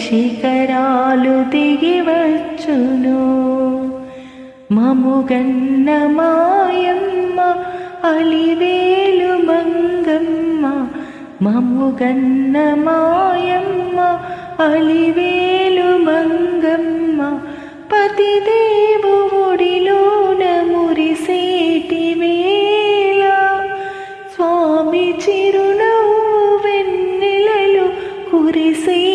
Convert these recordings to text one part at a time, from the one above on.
శిఖరాలు దిగి వచ్చును. మముగన్న మాయమ్మ అలివేలు మంగమ్మ. మముగన్న మాయమ్మ అలివేలు మంగమ్మ. పతిదేవుడిలోన మురిసేటి వేళ. స్వామి చిరునవ్వు వెన్నెలలు కురిసే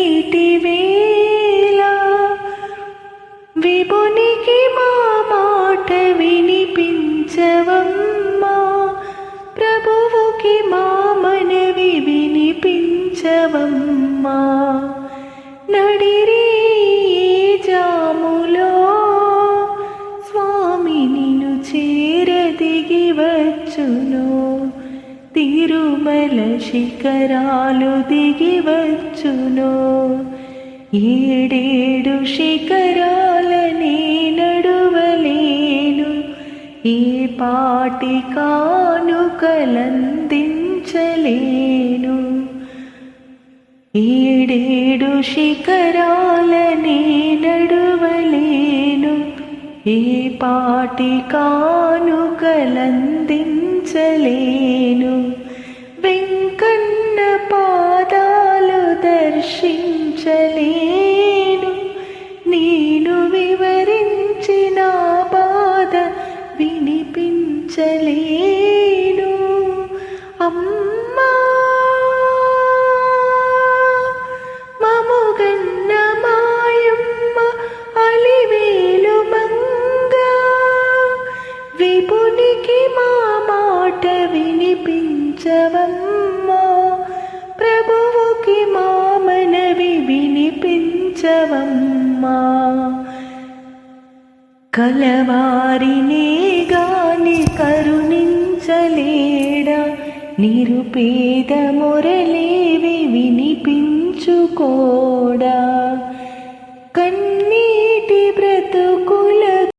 విభునికి మా మాట వినిపించవమ్మా. ప్రభువుకి మా మనవి వినిపించవమ్మా. నడిరే జాములో స్వామి నిన్ను చేరదిగి వచ్చును. తిరుమల శిఖరాలు దిగి వచ్చును. ఏడేడు శిఖరా ఈ పాటి కానుకలందించలేను. ఈడేడు శిఖరాలని నడువలేను ఈ పాటి కానుకలందించలేను విపునికి మా మాట వినిపించవమ్మా. ప్రభువుకి మా మనవి వినిపించవమ్మా. కలవారినే గాని కరుణించలేడా నిరుపేద మొరలేవి వినిపించుకోడా.